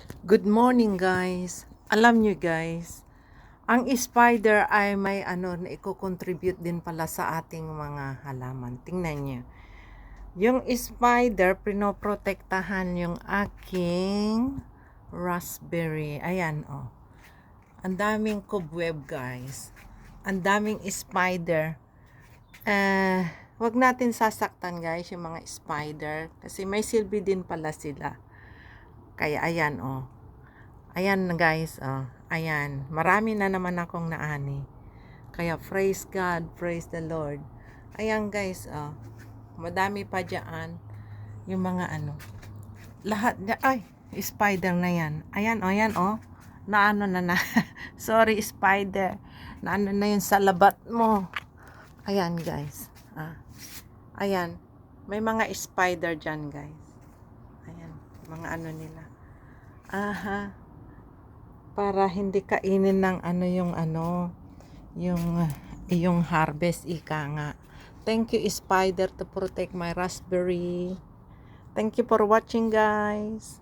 Good morning guys. Alam nyo guys, ang spider ay may ano na i-contribute din pala sa ating mga halaman. Tingnan nyo. Yung spider, pinoprotektahan yung aking raspberry. Ayan oh. Ang daming cobweb guys. Ang daming spider. Eh, wag natin sasaktan guys yung mga spider kasi may silbi din pala sila. Kaya ayan oh. Ayan na guys oh. Ayan. Marami na naman akong naani. Kaya praise God, praise the Lord. Ayan guys oh. Madami pa diyan yung mga ano. Lahat na ay spider na yan. Ayan oh, ayan oh. Naano na na. Sorry spider. Naano na yun sa labat mo. Ayan guys. Ah. Ayan. May mga spider dyan guys. Mga ano nila. Aha. Para hindi kainin ng ano yung ano. Yung yung harvest ika nga. Thank you spider to protect my raspberry. Thank you for watching guys.